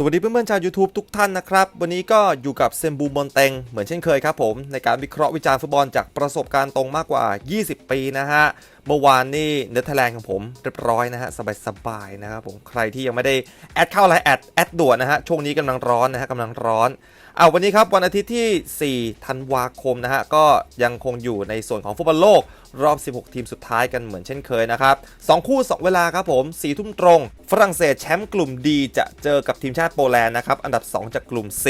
สวัสดีเพื่อนๆชาว YouTube ทุกท่านนะครับ วันนี้ก็อยู่กับเซมบูมอนเตงเหมือนเช่นเคยครับผม ในการวิเคราะห์วิจารณ์ฟุตบอลจากประสบการณ์ตรงมากกว่า 20 ปีนะฮะ เมื่อวานนี่เนเธอร์แลนด์ของผมเรียบร้อยนะฮะ สบายๆนะครับผมใครที่ยังไม่ได้แอดเข้าไลน์แอดแอดด่วนนะฮะ ช่วงนี้กำลังร้อนนะฮะกำลังร้อน เอาวันนี้ครับวันอาทิตย์ที่ 4 ธันวาคมนะฮะก็ยังคงอยู่ในส่วนของฟุตบอลโลกรอบ 16 ทีมสุดท้ายกันเหมือนเช่นเคยนะครับ 2 คู่ 2 เวลาครับผม4ทุ่มตรง ฝรั่งเศสแชมป์กลุ่มดี จะเจอกับทีมชาติโปแลนด์นะครับ อันดับ 2 จากกลุ่ม C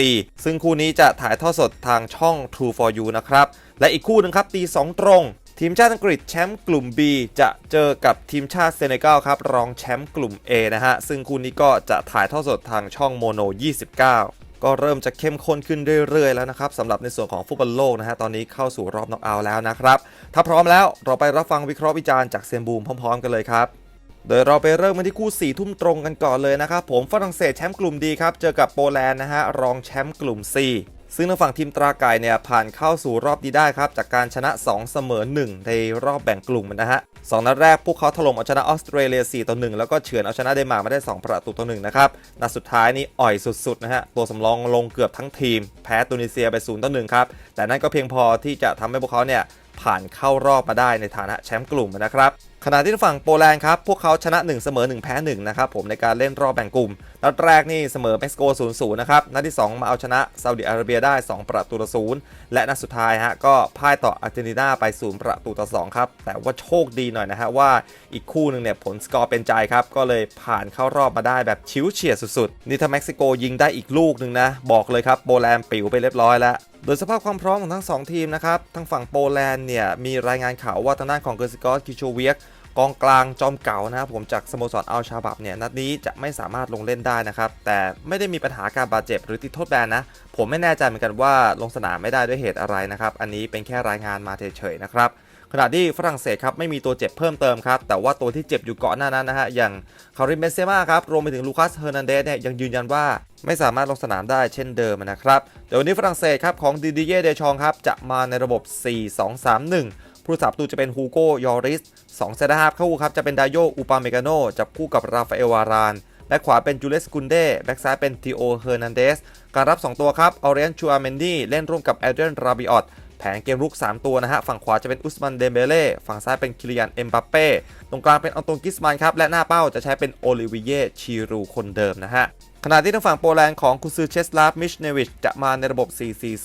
ซึ่งคู่นี้จะถ่ายทอดสดทางช่อง True for You นะครับ และอีกคู่หนึงครับตี2ตรง ทีมชาติอังกฤษแชมป์กลุ่ม B จะเจอกับทีมชาติเซเนกัลครับรองแชมป์กลุ่ม A นะฮะซึ่งคู่นี้ก็จะถ่ายทอดสดทางช่องโมโน 29 ก็เริ่มจะเข้มข้นขึ้นเรื่อยๆแล้วนะครับสำหรับในส่วนของฟุตบอลโลกนะฮะตอนนี้เข้าสู่รอบน็อกเอาท์แล้วนะครับถ้าพร้อมแล้วเราไปรับฟังวิเคราะห์วิจารณ์จากเซมบูมพร้อมๆกันเลยครับโดยเราไปเริ่มกันที่คู่4ทุ่มตรงกันก่อนเลยนะครับผมฝรั่งเศสแชมป์กลุ่มดีครับเจอกับโปแลนด์นะฮะรองแชมป์กลุ่ม C ซึ่งทางฝั่งทีมตราไก่เนี่ยผ่านเข้าสู่รอบนี้ได้ครับ จากการชนะ 2 เสมอ 1 ในรอบแบ่งกลุ่มนะฮะสองนัดแรกพวกเขาถล่มเอาชนะออสเตรเลีย 4 ต่อ 1 แล้วก็เฉือนเอาชนะเดนมาร์กมาได้ 2 ประตูต่อ 1 นะครับ นัดสุดท้ายนี่อ่อยสุดๆนะฮะ ตัวสำรองลงเกือบทั้งทีม แพ้ตุนิเซียไป 0 ต่อ 1 ครับ แต่นั่นก็เพียงพอที่จะทำให้พวกเขาเนี่ยผ่านเข้ารอบมาได้ในฐานะแชมป์กลุ่มนะครับขณะที่ฝั่งโปแลนด์ครับ พวกเขาชนะ 1 เสมอ 1 แพ้ 1 นะครับผมในการเล่นรอบแบ่งกลุ่ม นัดแรกนี่เสมอเม็กซิโก 0-0 นะครับ นัดที่ 2 มาเอาชนะซาอุดิอาระเบียได้ 2 ประตูต่อ0และนัดสุดท้ายฮะก็พ่ายต่ออาร์เจนตินาไป 0 ประตูต่อ 2 ครับ แต่ว่าโชคดีหน่อยนะฮะว่าอีกคู่หนึ่งเนี่ยผลสกอร์เป็นใจครับ ก็เลยผ่านเข้ารอบมาได้แบบชิวเฉียดสุดๆ นี่ถ้าเม็กซิโกยิงได้อีกลูกหนึ่งนะบอกเลยครับโปแลนด์ปิวไปเรียบร้อยแล้วโดยสภาพความพร้อมของทั้ง 2 ทีมนะครับทางฝั่งโปแลนด์เนี่ยมีรายงานข่าวว่าทางด้านของเกอร์ซิกอสคิโชเวียก กองกลางจอมเก่านะครับผมจากสโมสรอัลชาบับเนี่ยนัดนี้จะไม่สามารถลงเล่นได้นะครับแต่ไม่ได้มีปัญหาการบาดเจ็บหรือติดโทษแบนนะ ผมไม่แน่ใจเหมือนกันว่าลงสนามไม่ได้ด้วยเหตุอะไรนะครับอันนี้เป็นแค่รายงานมาเฉยๆนะครับขณะที่ฝรั่งเศสครับไม่มีตัวเจ็บเพิ่มเติมครับแต่ว่าตัวที่เจ็บอยู่ก่อนหน้านั้นนะฮะอย่างคาริมเบนเซม่าครับรวมไปถึงลูคัสเฮอร์นันเดสเนี่ยยังยืนยันว่าไม่สามารถลงสนามได้เช่นเดิมนะครับเดี๋ยววันนี้ฝรั่งเศสครับของดิดิเย่เดชองครับจะมาในระบบ 4-2-3-1 ผู้สับตูจะเป็นฮูโกยอริส2เซนเตอร์ฮาล์ฟเข้าครับจะเป็นดาโยอูปาเมกาโนจับคู่กับราฟาเอลวารานแบ็คขวาเป็นจูเลสกุนเดแบ็คซ้ายเป็นทีโอเฮอร์นันเดสการรับ 2 ตัวครับออเรียนชูอาเมนดีเล่นร่วมกับแอดเดรีนราบิออตแผนเกมรุก 3 ตัวนะฮะ ฝั่งขวาจะเป็นอุสมันเดมเบเล่ฝั่งซ้ายเป็นคิริยันเอ็มบัปเป้ตรงกลางเป็นอัลตงกิสมันครับ และหน้าเป้าจะใช้เป็นโอลิวิเยชีรูคนเดิมนะฮะ ขณะที่ทางฝั่งโปแลนด์ของคุซือเชสลาฟมิชเนวิชจะมาในระบบ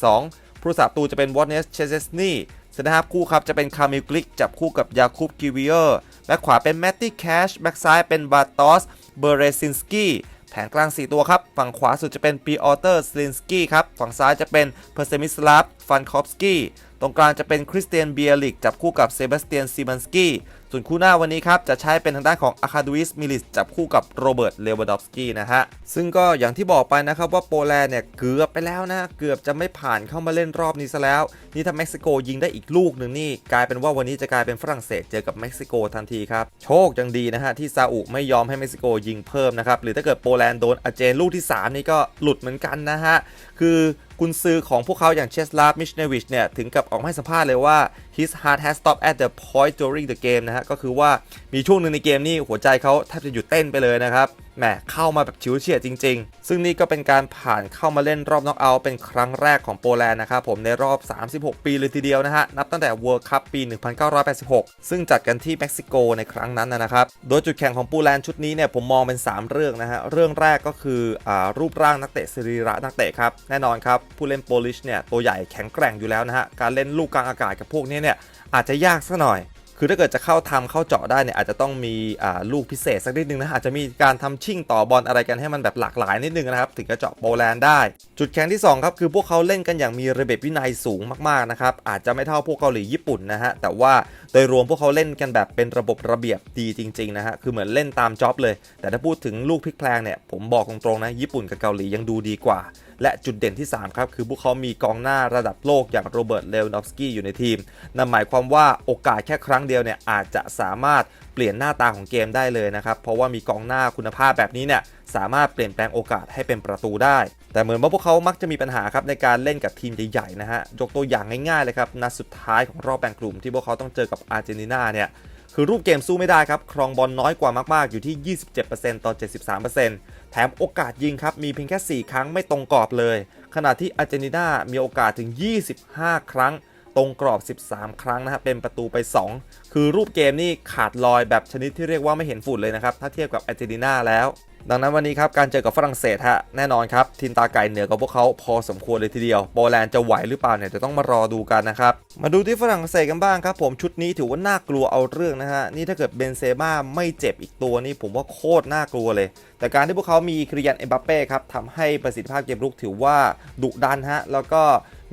4-4-2 ผู้สับตูจะเป็นวอตเนสเชเซสนี เซนเตอร์ฮาล์ฟคู่ครับจะเป็นคามิลกลิกจับคู่กับยาคูบกิวิเออร์แบ็คขวาเป็นแมตตี้แคชแบ็คซ้ายเป็นบาตอสเบเรซินสกี้แผงกลาง 4 ตัวครับ ฝั่งขวาสุดจะเป็นปีออเตอร์สลินสกี้ครับ ฝั่งซ้ายจะเป็นเพอร์เซมิสลาฟฟันคอฟสกี้ ตรงกลางจะเป็นคริสเตียนเบียริกจับคู่กับเซบาสเตียนซีมันสกี้ ส่วนคู่หน้าวันนี้ครับจะใช้เป็นทางด้านของอาคาดูอิสมิลิสจับคู่กับโรเบิร์ตเลวดอฟสกี้นะฮะ ซึ่งก็อย่างที่บอกไปนะครับว่าโปแลนด์เนี่ยเกือบไปแล้วนะ เกือบจะไม่ผ่านเข้ามาเล่นรอบนี้ซะแล้ว นี่ถ้าเม็กซิโกยิงได้อีกลูกหนึ่งนี่ กลายเป็นว่าวันนี้จะกลายเป็นฝรั่งเศสเจอกับเม็กซิโกทันทีครับ โชคยังดีนะฮะที่ซาอุไม่ยอมให้เม็กซิโกยิงเพิ่มนะครับหรือถ้าเกิดโปแลนด์โดนอาเจนลูกที่ 3 นี่ก็หลุดเหมือนกันนะฮะคือกุนซือของพวกเขาอย่างเชสลาฟมิชเนวิชเนี่ย ถึงกับออกมาให้สัมภาษณ์เลยว่า his heart has stopped at the point during the game นะฮะ ก็คือว่ามีช่วงหนึ่งในเกมนี่หัวใจเขาแทบจะหยุดเต้นไปเลยนะครับแหมเข้ามาแบบชิวเฉียดจริง ๆ ซึ่งนี่ก็เป็นการผ่านเข้ามาเล่นรอบน็อกเอาท์เป็นครั้งแรกของโปแลนด์นะครับผมในรอบ 36 ปีเลยทีเดียวนะฮะ นับตั้งแต่ World Cup ปี 1986 ซึ่งจัดกันที่เม็กซิโกในครั้งนั้นนะครับ โดยจุดแข็งของโปแลนด์ชุดนี้เนี่ยผมมองเป็น 3 เรื่องนะฮะ เรื่องแรกก็คืออรูปร่างนักเตะสรีระนักเตะครับ แน่นอนครับผู้เล่นโปลิชเนี่ยตัวใหญ่แข็งแกร่งอยู่แล้วนะฮะการเล่นลูกกลางอากาศกับพวกนี้เนี่ยอาจจะยากสักหน่อย คือถ้าเกิดจะเข้าทำเข้าเจาะได้เนี่ยอาจจะต้องมีลูกพิเศษสักนิดนึงนะอาจจะมีการทำชิ่งต่อบอลอะไรกันให้มันแบบหลากหลายนิดนึงนะครับถึงจะเจาะโปแลนด์ได้ จุดแข็งที่2ครับคือพวกเขาเล่นกันอย่างมีระเบียบวินัยสูงมากๆนะครับอาจจะไม่เท่าพวกเกาหลีญี่ปุ่นนะฮะแต่ว่าโดยรวมพวกเขาเล่นกันแบบเป็นระบบระเบียบดีจริงๆนะฮะคือเหมือนเล่นตามจ็อบเลย แต่ถ้าพูดถึงลูกพลิกแพลงเนี่ยผมบอกตรงๆนะญี่ปุ่นกับเกาหลียังดูดีกว่า และจุดเด่นที่ 3 ครับ คือพวกเขามีกองหน้าระดับโลกอย่างโรเบิร์ตเลวนอฟสกี้อยู่ในทีม นั่นหมายความว่าโอกาสแค่ครั้งเดียวเนี่ยอาจจะสามารถเปลี่ยนหน้าตาของเกมได้เลยนะครับ เพราะว่ามีกองหน้าคุณภาพแบบนี้เนี่ยสามารถเปลี่ยนแปลงโอกาสให้เป็นประตูได้ แต่เหมือนว่าพวกเขามักจะมีปัญหาครับในการเล่นกับทีมใหญ่ๆนะฮะยกตัวอย่างง่ายๆเลยครับนัดสุดท้ายของรอบแบ่งกลุ่มที่พวกเขาต้องเจอกับอาร์เจนตินาเนี่ยคือรูปเกมสู้ไม่ได้ครับ ครองบอลน้อยกว่ามาก ๆ อยู่ที่ 27%ต่อ 73% แถมโอกาสยิงครับมีเพียงแค่ 4 ครั้งไม่ตรงกรอบเลย ขณะที่อาร์เจนตินามีโอกาสถึง 25 ครั้ง ตรงกรอบ 13 ครั้งนะครับเป็นประตูไป 2 คือรูปเกมนี่ขาดลอยแบบชนิดที่เรียกว่าไม่เห็นฝุ่นเลยนะครับถ้าเทียบกับอาร์เจนตินาแล้ว ดังนั้นวันนี้ครับการเจอกับฝรั่งเศสฮะแน่นอนครับทีมตาไก่เหนือกว่าพวกเขาพอสมควรเลยทีเดียวโปแลนด์จะไหวหรือเปล่าเนี่ยจะต้องมารอดูกันนะครับมาดูที่ฝรั่งเศสกันบ้างครับผมชุดนี้ถือว่าน่ากลัวเอาเรื่องนะฮะนี่ถ้าเกิดเบนเซม่าไม่เจ็บอีกตัวนี่ผมว่าโคตรน่ากลัวเลย แต่การที่พวกเขามีคริยันเอ็มบัปเป้ครับทำให้ประสิทธิภาพเกมรุกถือว่าดุดันฮะแล้วก็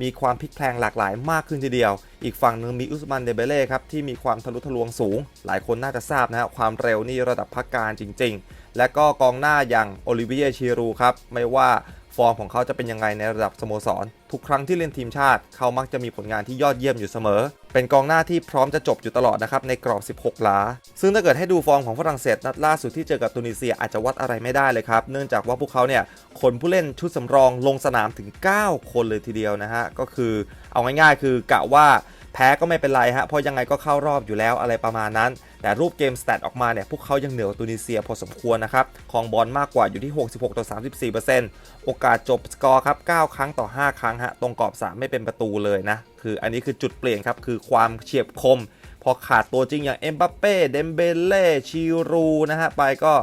มีความพลิกแพลงหลากหลายมากขึ้นทีเดียว อีกฝั่งหนึ่งมีอุสมันเดเบเล่ครับที่มีความทะลุทะลวงสูง หลายคนน่าจะทราบนะฮะความเร็วนี่ระดับพักการจริง ๆ และก็กองหน้าอย่างโอลิเวียชีรูครับไม่ว่าฟอร์มของเขาจะเป็นยังไงในระดับสโมสร ทุกครั้งที่เล่นทีมชาติ เขามักจะมีผลงานที่ยอดเยี่ยมอยู่เสมอ เป็นกองหน้าที่พร้อมจะจบอยู่ตลอดนะครับในกรอบ 16 หลา ซึ่งถ้าเกิดให้ดูฟอร์มของฝรั่งเศสนัดล่าสุดที่เจอกับตุนิเซียอาจจะวัดอะไรไม่ได้เลยครับ เนื่องจากว่าพวกเขาเนี่ยคนผู้เล่นชุดสำรองลงสนามถึง 9 คนเลยทีเดียวนะฮะ ก็คือเอาง่ายๆ คือกะว่าแพ้ก็ไม่เป็นไรฮะ เพราะยังไงก็เข้ารอบอยู่แล้วอะไรประมาณนั้น แต่รูปเกมสแตทออกมาเนี่ยพวกเขายังเหนือตุนิเซียพอสมควรนะครับคองบอลมากกว่าอยู่ที่ 66ต่อ34 โอกาสจบสกอร์ครับ 9 ครั้งต่อ 5 ครั้งฮะตรงกรอบ 3 ไม่เป็นประตูเลยนะ คืออันนี้คือจุดเปลี่ยนครับ คือความเฉียบคม พอขาดตัวจริงอย่างเอ็มบัปเป้ เดมเบเล่ ชิรูนะฮะไปก็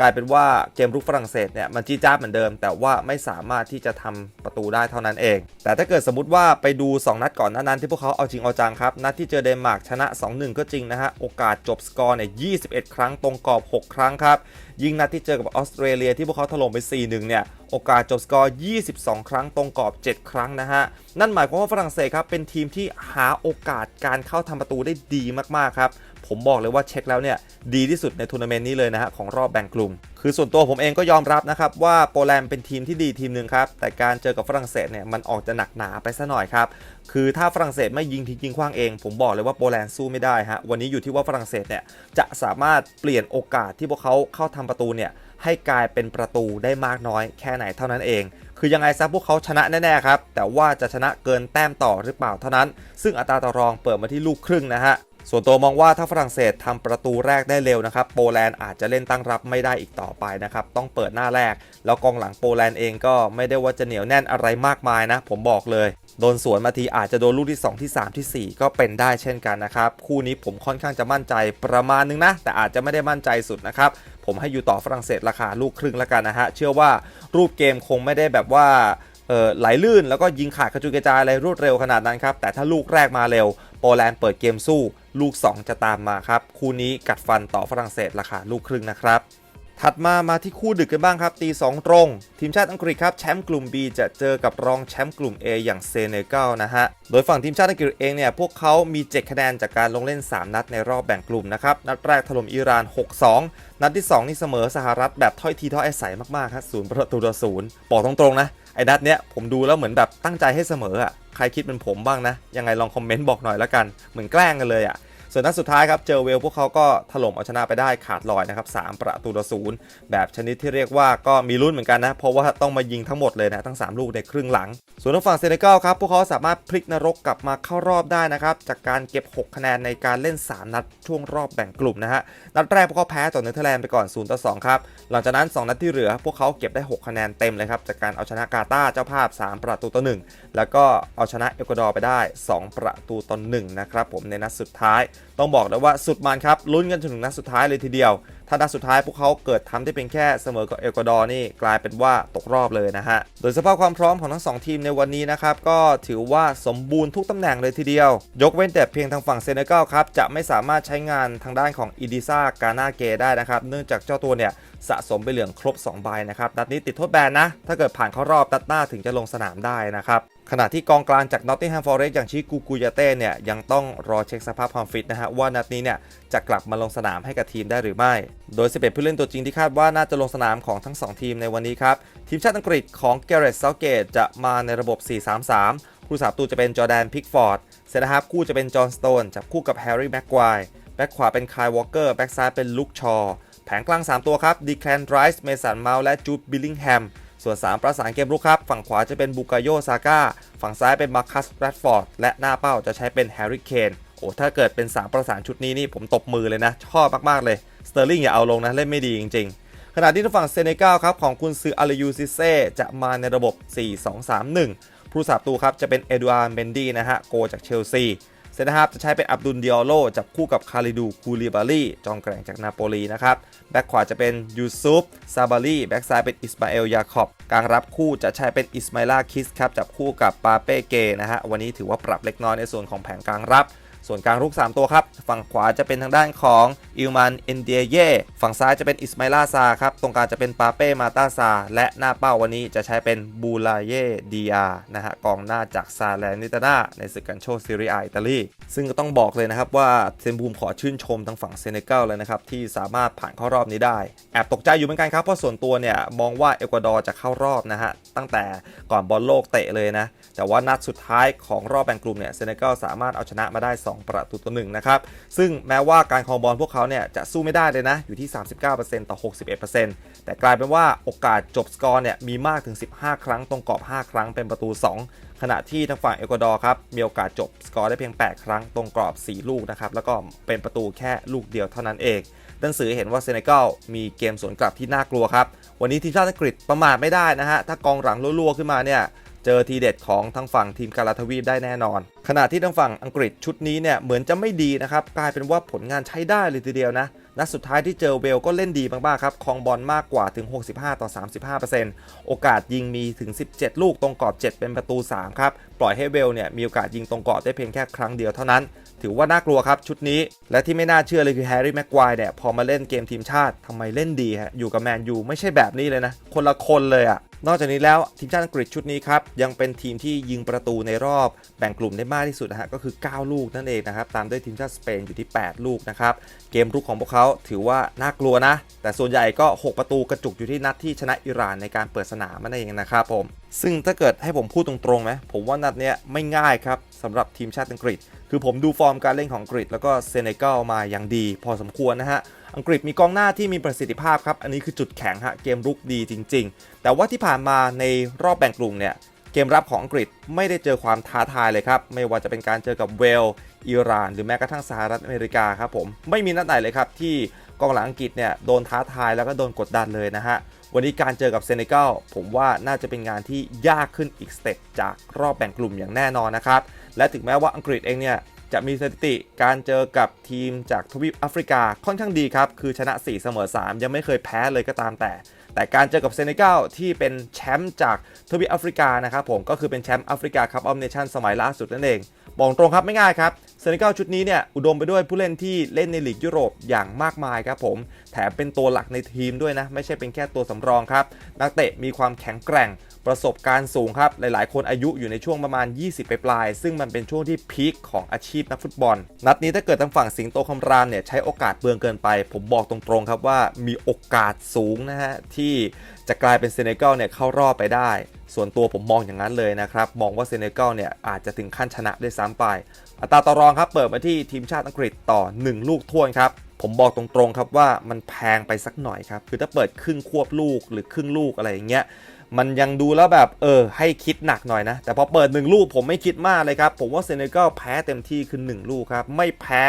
กลายเป็นว่าเกมรุกฝรั่งเศสเนี่ยมันจี้จ้าเหมือนเดิม แต่ว่าไม่สามารถที่จะทำประตูได้เท่านั้นเอง แต่ถ้าเกิดสมมติว่าไปดู 2 นัดก่อนหน้านั้นที่พวกเขาเอาจริงเอาจังครับ นัดที่เจอเดนมาร์กชนะ 2-1 ก็จริงนะฮะ โอกาสจบสกอร์เนี่ย21 ครั้งตรงกรอบ 6 ครั้งครับ ยิงนัดที่เจอกับออสเตรเลียที่พวกเขาถล่มไป 4-1 เนี่ยโอกาสจบสกอร์ 22 ครั้งตรงกรอบ 7 ครั้งนะฮะ นั่นหมายความว่าฝรั่งเศสครับเป็นทีมที่หาโอกาสการเข้าทำประตูได้ดีมากๆครับ ผมบอกเลยว่าเช็คแล้วเนี่ยดีที่สุดในทัวร์นาเมนต์นี้เลยนะฮะของรอบแบ่งกลุ่ม คือส่วนตัวผมเองก็ยอมรับนะครับว่าโปแลนด์เป็นทีมที่ดีทีมหนึ่งครับแต่การเจอกับฝรั่งเศสเนี่ยมันออกจะหนักหนาไปซะหน่อยครับคือถ้าฝรั่งเศสไม่ยิงทิ้งยิงขว้างเอง ผมบอกเลยว่าโปแลนด์สู้ไม่ได้ฮะวันนี้อยู่ที่ว่าฝรั่งเศสเนี่ยจะสามารถเปลี่ยนโอกาสที่พวกเขาเข้าทำประตูเนี่ยให้กลายเป็นประตูได้มากน้อยแค่ไหนเท่านั้นเอง คือยังไงซะพวกเขาชนะแน่ๆครับ แต่ว่าจะชนะเกินแต้มต่อหรือเปล่าเท่านั้น ซึ่งอัตราต่อรองเปิดมาที่ลูกครึ่งนะฮะ ส่วนตัวมองว่าถ้าฝรั่งเศสทำประตูแรกได้เร็วนะครับโปแลนด์อาจจะเล่นตั้งรับไม่ได้อีกต่อไปนะครับต้องเปิดหน้าแรก แล้วกองหลังโปแลนด์เองก็ไม่ได้ว่าจะเหนียวแน่นอะไรมากมายนะ ผมบอกเลยโดนสวนมาทีอาจจะโดนลูกที่ 2 ที่ 3 ทีสี่4 ก็เป็นได้เช่นกันนะครับ คู่นี้ผมค่อนข้างจะมั่นใจประมาณนึงนะ แต่อาจจะไม่ได้มั่นใจสุดนะครับ ผมให้อยู่ต่อฝรั่งเศสราคาลูกครึ่งแล้วกันนะฮะ เชื่อว่ารูปเกมคงไม่ได้แบบว่า ไหลลื่นแล้วก็ยิงขาดกระจุยกระจายอะไรรวดเร็วขนาดนั้นครับ แต่ถ้าลูกแรกมาเร็ว โปแลนด์เปิดเกมสู้ ลูก 2 จะตามมาครับ คู่นี้กัดฟันต่อฝรั่งเศสราคาลูกครึ่งนะครับ ถัดมามาที่คู่ดึกกันบ้างครับ ตี 2 ตรง ทีมชาติอังกฤษครับแชมป์กลุ่ม B จะเจอกับรองแชมป์กลุ่ม A อย่างเซเนกัลนะฮะ โดยฝั่งทีมชาติอังกฤษเองเนี่ย พวกเขามี 7 คะแนนจากการลงเล่น 3 นัดในรอบแบ่งกลุ่มนะครับ นัดแรกถล่มอิหร่าน 6-2 นัดที่ 2 นี่เสมอสหรัฐแบบถ้อยทีถ้อยอาศัยมากๆครับศูนย์ประตูต่อศูนย์บอกตรงๆนะไอ้นัดเนี้ยผมดูแล้วเหมือนแบบตั้งใจให้เสมออะใครคิดเป็นผมบ้างนะยังไงลองคอมเมนต์บอกหน่อยแล้วกันเหมือนแกล้งกันเลยอะ ส่วนนัดสุดท้ายครับเจอเวลพวกเขาก็ถล่มเอาชนะไปได้ขาดลอยนะครับ3ประตูต่อศูนย์แบบชนิดที่เรียกว่าก็มีลุ้นเหมือนกันนะ เพราะว่าต้องมายิงทั้งหมดเลยนะทั้ง 3 ลูกในครึ่งหลัง ส่วนทางฝั่งเซเนกัลครับพวกเขาสามารถพลิกนรกกลับมาเข้ารอบได้นะครับจากการเก็บ 6 คะแนนในการเล่น 3 นัดช่วงรอบแบ่งกลุ่มนะฮะนัดแรกพวกเขาแพ้ต่อเนเธอร์แลนด์ไปก่อน0ต่อ2ครับหลังจากนั้น 2 นัดที่เหลือ พวกเขาเก็บได้ 6 คะแนนเต็มเลยครับจากการเอาชนะกาตาร์เจ้าภาพ 3 ประตูต่อ1แล้วก็เอาชนะเอกวาดอร์ไปได้ 2 ประตูต่อ1นะครับผมในนัดสุดท้ายต้องบอกเลยว่าสุดมันครับลุ้นกันจนถึงนัดสุดท้ายเลยทีเดียว ถ้านัดสุดท้ายพวกเขาเกิดทำได้เพียงแค่เสมอกับเอกวาดอร์นี่กลายเป็นว่าตกรอบเลยนะฮะ โดยสภาพความพร้อมของทั้งสองทีมในวันนี้นะครับ ก็ถือว่าสมบูรณ์ทุกตำแหน่งเลยทีเดียว ยกเว้นแต่เพียงทางฝั่งเซเนกัลครับ จะไม่สามารถใช้งานทางด้านของอีดิซ่ากาหนาเกได้นะครับ เนื่องจากเจ้าตัวเนี่ยสะสมไปเหลืองครบ 2 ใบนะครับ นัดนี้ติดโทษแบนนะ ถ้าเกิดผ่านเข้ารอบนัดหน้าถึงจะลงสนามได้นะครับ ขณะที่กองกลางจากนอตติงแฮมฟอร์เรสอย่างชิกูกุยาเต้เนี่ยยังต้องรอเช็คสภาพความฟิตนะฮะว่านัดนี้เนี่ยจะกลับมาลงสนามให้กับทีมได้หรือไม่ โดย 11 ผู้เล่นตัวจริงที่คาดว่าน่าจะลงสนามของทั้ง 2 ทีมในวันนี้ครับ ทีมชาติอังกฤษของเกเรตเซาเกตจะมาในระบบ 4-3-3 ผู้สาประตูจะเป็นจอแดนพิกฟอร์ด เซนต์ฮาร์ฟคู่จะเป็นจอห์นสโตน จับคู่กับแฮร์รี่แม็กควายแบ็คขวาเป็นคายวอลเกอร์ แบ็คซ้ายเป็นลุคชอ แผงกลาง 3 ตัวครับดีแคลนไรส์เมสันเมาส์และจูดบิลลิงแฮม ส่วน 3 ประสานเกมรุกครับ ฝั่งขวาจะเป็นบูกาโยซาก้า ฝั่งซ้ายเป็นมาคัสแรดฟอร์ด และหน้าเป้าจะใช้เป็นแฮร์รี่เคน โอ้ ถ้าเกิดเป็น 3 ประสานชุดนี้นี่ผมตบมือเลยนะ ชอบมากๆเลย สเตอร์ลิงอย่าเอาลงนะ เล่นไม่ดีจริง ๆ ขณะที่ทางฝั่งเซเนกัลครับของคุณซืออาลยูซิเซจะมาในระบบ 4-2-3-1 ผู้สาประตูครับจะเป็นเอ็ดวาร์เบนดี้นะฮะโกจากเชลซีเซนเตอร์ฮาฟจะใช้เป็นอับดุลดิออโลจับคู่กับคาริดูคูลิบาลีจอมแกร่งจากนาโปลีนะครับ แบ็คขวาจะเป็นยูซุฟซาบาลีแบ็คซ้ายเป็นอิสมาเอลยาคอบกลางรับคู่จะใช้เป็นอิสมาอิลาคิสครับจับคู่กับปาเป้เกนะฮะ วันนี้ถือว่าปรับเล็กน้อยในส่วนของแผงกลางรับ ส่วนกลางรุก 3 ตัวครับ ฝั่งขวาจะเป็นทางด้านของอิลมันเอนเดียเย่ฝั่งซ้ายจะเป็นอิสมาลาซาครับ ตรงกลางจะเป็นปาเป้มาตาซา และหน้าเป้าวันนี้จะใช้เป็นบูลาเย่ดีอานะฮะกองหน้าจากซาแลนิตานาในศึกกันโชซีเรียอิตาลีซึ่งก็ต้องบอกเลยนะครับว่าเซนบูมขอชื่นชมทางฝั่งเซเนกัลเลยนะครับที่สามารถผ่านเข้ารอบนี้ได้แอบตกใจอยู่เหมือนกันครับเพราะส่วนตัวเนี่ยมองว่าเอกวาดอร์จะเข้ารอบนะฮะตั้งแต่ก่อนบอลโลกเตะเลยนะแต่ว่านัดสุดท้ายของรอบแบ่งกลุ่มเนี่ยเซเนกัลสามารถเอาชนะมาได้ 2ประตูต่อหนึ่งนะครับ ซึ่งแม้ว่าการครองบอลพวกเขาเนี่ยจะสู้ไม่ได้เลยนะ อยู่ที่ 39%ต่อ 61%แต่กลายเป็นว่าโอกาสจบสกอร์เนี่ยมีมากถึง 15 ครั้งตรงกรอบ 5 ครั้งเป็นประตู 2 ขณะที่ทางฝั่งเอกวาดอร์ครับมีโอกาสจบสกอร์ได้เพียง 8 ครั้งตรงกรอบ 4 ลูกนะครับแล้วก็เป็นประตูแค่ลูกเดียวเท่านั้นเองหนังสือเห็นว่าเซเนกัลมีเกมสวนกลับที่น่ากลัวครับวันนี้ทีมชาติอังกฤษประมาทไม่ได้นะฮะถ้ากองหลังรั่วๆขึ้นมาเนี่ย เจอทีเด็ดของทางฝั่งทีมกาลาทวีปได้แน่นอน ขณะที่ทางฝั่งอังกฤษชุดนี้เนี่ยเหมือนจะไม่ดีนะครับกลายเป็นว่าผลงานใช้ได้เลยทีเดียวนะนัดสุดท้ายที่เจอเวลก็เล่นดีมากๆครับคองบอลมากกว่าถึง 65 ต่อ 35%โอกาสยิงมีถึง 17 ลูกตรงกรอบ 7 เป็นประตู 3 ครับ ปล่อยให้เวลเนี่ยมีโอกาสยิงตรงกรอบได้เพียงแค่ครั้งเดียวเท่านั้น ถือว่าน่ากลัวครับชุดนี้ และที่ไม่น่าเชื่อเลยคือแฮร์รี่แม็กควายเนี่ยพอมาเล่นเกมทีมชาติทำไมเล่นดีฮะอยู่กับแมนยูไม่ใช่แบบนี้เลยนะ คนละคนเลยอะนอกจากนี้แล้วทีมชาติอังกฤษชุดนี้ครับ ยังเป็นทีมที่ยิงประตูในรอบแบ่งกลุ่มได้มากที่สุดนะฮะก็คือ 9 ลูกนั่นเองนะครับ ตามด้วยทีมชาติสเปนอยู่ที่ 8 ลูกนะครับ เกมรุกของพวกเขาถือว่าน่ากลัวนะ แต่ส่วนใหญ่ก็ 6 ประตูกระจุกอยู่ที่นัดที่ชนะอิหร่านในการเปิดสนามนั่นเองนะครับผมซึ่งถ้าเกิดให้ผมพูดตรงๆไหมผมว่านัดเนี้ยไม่ง่ายครับสำหรับทีมชาติอังกฤษ คือผมดูฟอร์มการเล่นของอังกฤษ แล้วก็เซเนกัลมาอย่างดี พอสมควรนะฮะ อังกฤษมีกองหน้าที่มีประสิทธิภาพครับ อันนี้คือจุดแข็งฮะ เกมรุกดีจริง ๆ แต่ว่าที่ผ่านมาในรอบแบ่งกลุ่มเนี่ย เกมรับของอังกฤษไม่ได้เจอความท้าทายเลยครับ ไม่ว่าจะเป็นการเจอกับเวล อิหร่าน หรือแม้กระทั่งสหรัฐอเมริกาครับผม ไม่มีนัดไหนเลยครับที่กองหลังอังกฤษเนี่ยโดนท้าทายแล้วก็โดนกดดันเลยนะฮะ วันนี้การเจอกับเซเนกัลผมว่าน่าจะเป็นงานที่ยากขึ้นอีกสเต็ปจากรอบแบ่งกลุ่มอย่างแน่นอนนะครับ และถึงแม้ว่าอังกฤษเองเนี่ย จะมีสถิติการเจอกับทีมจากทวีปแอฟริกาค่อนข้างดีครับ คือชนะ 4 เสมอ 3 ยังไม่เคยแพ้เลยก็ตามแต่ แต่การเจอกับเซเนกัลที่เป็นแชมป์จากทวีปแอฟริกานะครับผมก็คือเป็นแชมป์แอฟริกาคัพออฟเนชั่นสมัยล่าสุดนั่นเองบอกตรงครับไม่ง่ายครับเซเนกัลชุดนี้เนี่ยอุดมไปด้วยผู้เล่นที่เล่นในลีกยุโรปอย่างมากมายครับผมแถมเป็นตัวหลักในทีมด้วยนะ ไม่ใช่เป็นแค่ตัวสำรองครับ นักเตะมีความแข็งแกร่ง ประสบการณ์สูงครับ หลายๆ คนอายุอยู่ในช่วงประมาณ 20 ไปปลาย ซึ่งมันเป็นช่วงที่พีคของอาชีพนักฟุตบอล นัดนี้ถ้าเกิดทางฝั่งสิงโตคำรามเนี่ยใช้โอกาสเบืองเกินไป ผมบอกตรงๆครับว่ามีโอกาสสูงนะฮะที่จะกลายเป็นเซเนกัลเนี่ยเข้ารอบไปได้ ส่วนตัวผมมองอย่างนั้นเลยนะครับ มองว่าเซเนกัลเนี่ยอาจจะถึงขั้นชนะได้ซ้ำไป อัตราต่อรองครับเปิดมาที่ทีมชาติอังกฤษต่อ 1 ลูกท่วนครับผมบอกตรงๆครับว่ามันแพงไปสักหน่อยครับ คือถ้าเปิดครึ่งควบลูกหรือครึ่งลูกอะไรอย่างเงี้ย มันยังดูแล้วแบบเออให้คิดหนักหน่อยนะ แต่พอเปิด 1 ลูกผมไม่คิดมากเลยครับ ผมว่าเซเนกัลแพ้เต็มที่คือ 1 ลูกครับ ไม่แพ้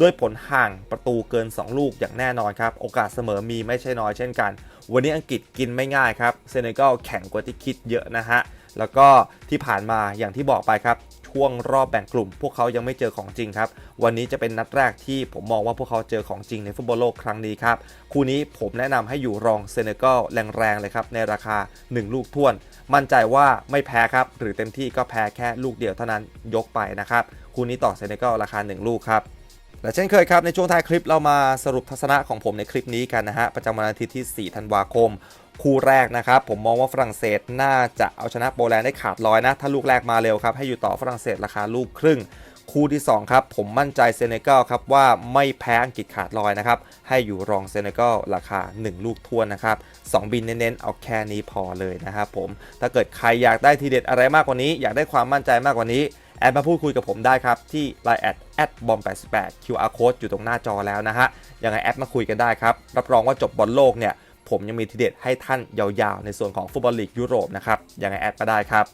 ด้วยผลห่างประตูเกิน 2 ลูกอย่างแน่นอนครับ โอกาสเสมอมีไม่ใช่น้อยเช่นกัน วันนี้อังกฤษกินไม่ง่ายครับเซเนกัลแข็งกว่าที่คิดเยอะนะฮะแล้วก็ที่ผ่านมาอย่างที่บอกไปครับ ช่วงรอบแบ่งกลุ่ม พวกเขายังไม่เจอของจริงครับ วันนี้จะเป็นนัดแรกที่ผมมองว่าพวกเขาเจอของจริงในฟุตบอลโลกครั้งนี้ครับ คู่นี้ผมแนะนำให้อยู่รองเซเนกัลแรงๆเลยครับ ในราคา 1 ลูกท่วน มั่นใจว่าไม่แพ้ครับ หรือเต็มที่ก็แพ้แค่ลูกเดียวเท่านั้นยกไปนะครับ คู่นี้ต่อเซเนกัลราคา 1 ลูกครับและเช่นเคยครับ ในช่วงท้ายคลิปเรามาสรุปทัศนะของผมในคลิปนี้กันนะฮะ ประจำวันอาทิตย์ที่ 4 ธันวาคม คู่แรกนะครับ ผมมองว่าฝรั่งเศสน่าจะเอาชนะโปแลนด์ได้ขาดลอยนะ ถ้าลูกแรกมาเร็วครับ ให้อยู่ต่อฝรั่งเศสราคาลูกครึ่ง คู่ที่ 2 ครับ ผมมั่นใจเซเนกัลครับ ว่าไม่แพ้อังกฤษขาดลอยนะครับ ให้อยู่รองเซเนกัลราคา 1 ลูกทวนนะครับ 2 บินเน้นๆ เอาแค่นี้พอเลยนะครับผมถ้าเกิดใครอยากได้ทีเด็ดอะไรมากกว่านี้ อยากได้ความมั่นใจมากกว่านี้แอดมาพูดคุยกับผมได้ครับ ที่ Line แอดแอดบอม88 QR code อยู่ตรงหน้าจอแล้วนะฮะยังไงแอดมาคุยกันได้ครับรับรองว่าจบบอลโลกเนี่ย ผมยังมีทีเด็ดให้ท่านยาวๆ ในส่วนของฟุตบอลลีกยุโรปนะครับยังไงแอดมาได้ครับ